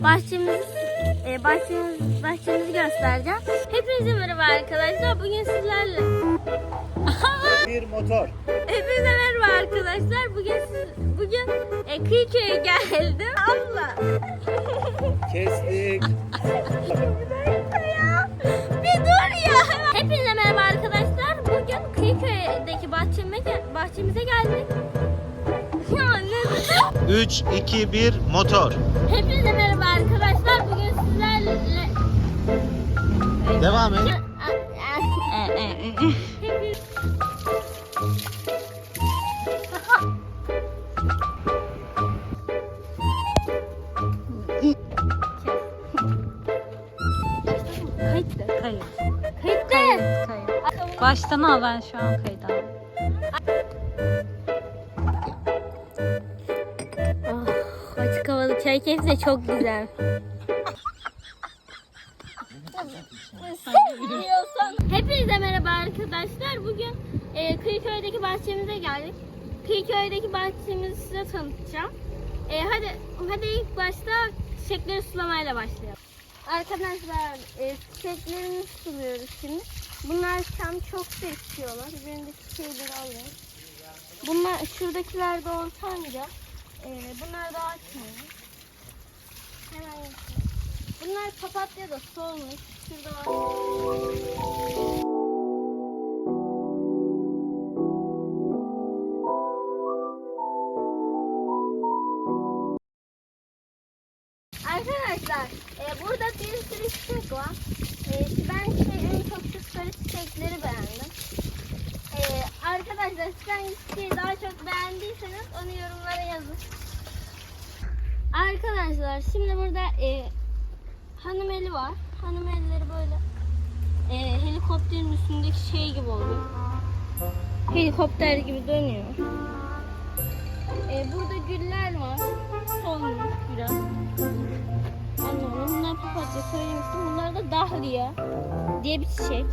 Bahçemizi, e, bahçemiz, bahçemizi göstereceğim. Hepinize merhaba arkadaşlar. Bugün sizlerle... Bir motor. Hepinize merhaba arkadaşlar. Bugün siz, bugün e, Kıyıköy'e geldim. Abla. Kestik. 3, 2, 1 motor. Hepinize merhaba arkadaşlar. Bugün sizlerle... Devam et. Kayıt. Kayıttı. Kayıt. Baştan al ben şu an kayıt aldım. Keyfi de çok güzel. Hepinize merhaba arkadaşlar. Bugün e, Kıyıköy'deki bahçemize geldik. Kıyıköy'deki bahçemizi size tanıtacağım. E, hadi hadi ilk başta çiçekleri sulamayla başlayalım. Arkadaşlar e, çiçeklerimizi suluyoruz şimdi. Bunlar tam çok da istiyorlar. Üzerindeki şeyleri alıyorum. Bunlar şuradakiler de ortanca. Ee, bunlar da açmıyor. Hemen yapayım. Bunlar papatya da solmuş. Şurada var. Arkadaşlar e, burada bir sürü çiçek var. E, ben şey, en çok şu sarı çiçekleri beğendim. Ee, arkadaşlar siz hangi çiçeği daha çok beğendiyseniz onu yorumlara yazın. Arkadaşlar şimdi burada e, hanım eli var. Hanım elleri böyle e, helikopterin üstündeki şey gibi oluyor. Helikopter gibi dönüyor. E, burada güller var. Solmuş biraz. Anladım. Bunlar papatya söylemiştim. Bunlar da dahliya diye bir çiçek.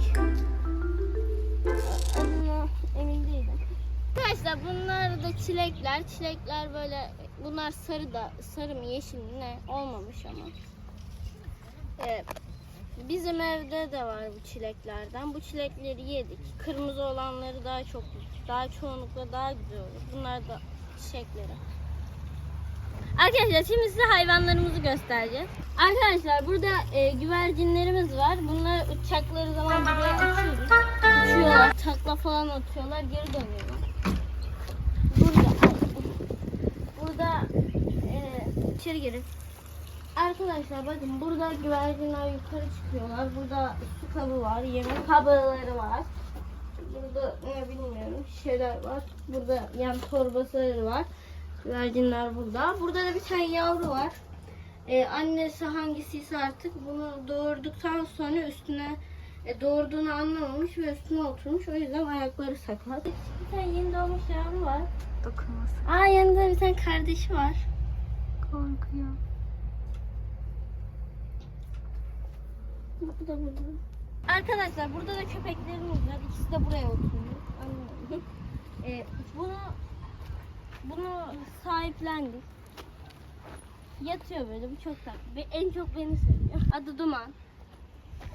Arkadaşlar bunlar da çilekler. Çilekler böyle bunlar sarı da sarı mı yeşil mi ne olmamış ama. Ee, bizim evde de var bu çileklerden. Bu çilekleri yedik. Kırmızı olanları daha çok daha çoğunlukla daha güzel olur. Bunlar da çiçekleri. Arkadaşlar şimdi size hayvanlarımızı göstereceğiz. Arkadaşlar burada e, güvercinlerimiz var. Bunları uçacakları zaman buraya açıyoruz. Uçuyorlar, takla falan atıyorlar, geri dönüyorlar. Burada, burada e, içeri girin. Arkadaşlar bakın burada güvercinler yukarı çıkıyorlar. Burada su kabı var, yemek kabları var. Burada ne bilmiyorum şeyler var. Burada yan torbası var. Güvercinler burada. Burada da bir tane yavru var. Ee, annesi hangisiyse artık bunu doğurduktan sonra üstüne e, doğurduğunu anlamamış ve üstüne oturmuş. O yüzden ayakları sakat. Bir tane yeni doğmuş yavru var. Dokunması Aa yanında bir tane kardeşi var. korkuyor. Bu da burada. Arkadaşlar burada da köpeklerimiz var. İkisi de buraya oturuyor. Anladım. Ee, bunu bunu sahiplendik. Yatıyor böyle. Bu çok tatlı. Ve en çok beni seviyor. Adı Duman.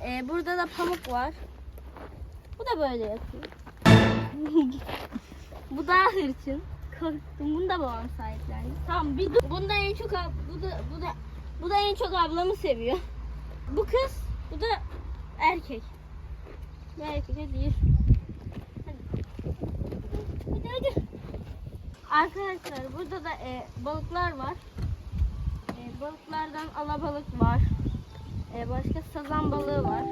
Ee, burada da Pamuk var. Bu da böyle yatıyor. bu daha hırçın. Korktum. Bunu da babam sahiplendi. Tamam bir dur. Bunda en çok bu da bu da bu da en çok ablamı seviyor. Bu kız, bu da erkek. Bu erkek hadi yürü. Hadi. Hadi hadi. Arkadaşlar burada da e, balıklar var. E, balıklardan alabalık var. E, başka sazan balığı var.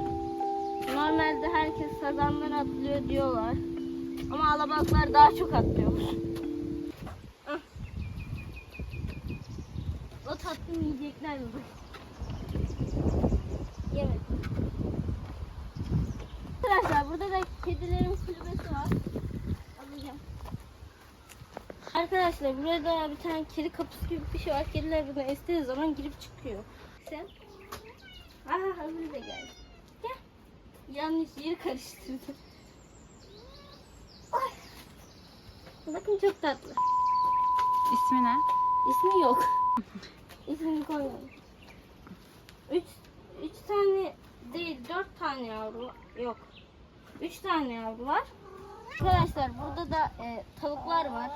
Normalde herkes sazandan atlıyor diyorlar. Ama alabalıklar daha çok atlıyormuş. Ah. O tatlı yiyecekler mi? Yemedim. Arkadaşlar burada da kedilerin kulübesi var. Alacağım. Arkadaşlar burada bir tane kedi kapısı gibi bir şey var. Kediler bunu estiği zaman girip çıkıyor. Sen? Aha hazır da geldi. Gel. Yanlış yeri karıştırdım. Ay. Bakın çok tatlı. İsmi ne? İsmi yok. İsmini koymadım. Üç, üç tane değil dört tane yavru yok. Üç tane yavru var. Arkadaşlar burada da e, tavuklar var.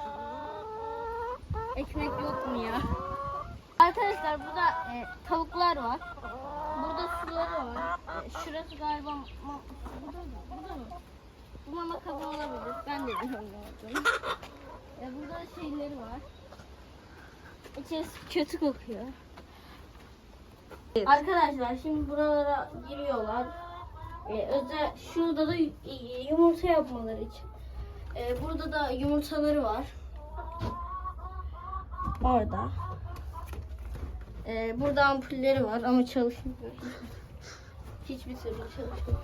Ekmek yok mu ya? Arkadaşlar burada e, tavuklar var. Burada suları var. E, şurası galiba ma- burada mı? Burada mı? Bu mama kabı olabilir. Ben de bilmiyorum olduğunu. E, burada da şeyleri var. İçerisi kötü kokuyor. Evet. Arkadaşlar şimdi buralara giriyorlar. Ee, özel şurada da yumurta yapmaları için. Ee, burada da yumurtaları var. Orada. Ee, burada ampulleri var ama çalışmıyor. Hiçbir türlü çalışmıyor.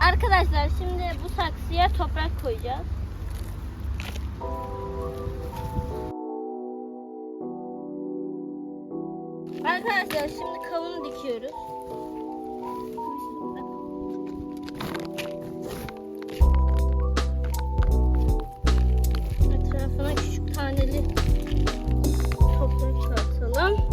Arkadaşlar şimdi bu saksıya toprak koyacağız. Arkadaşlar şimdi kavunu dikiyoruz. 지금은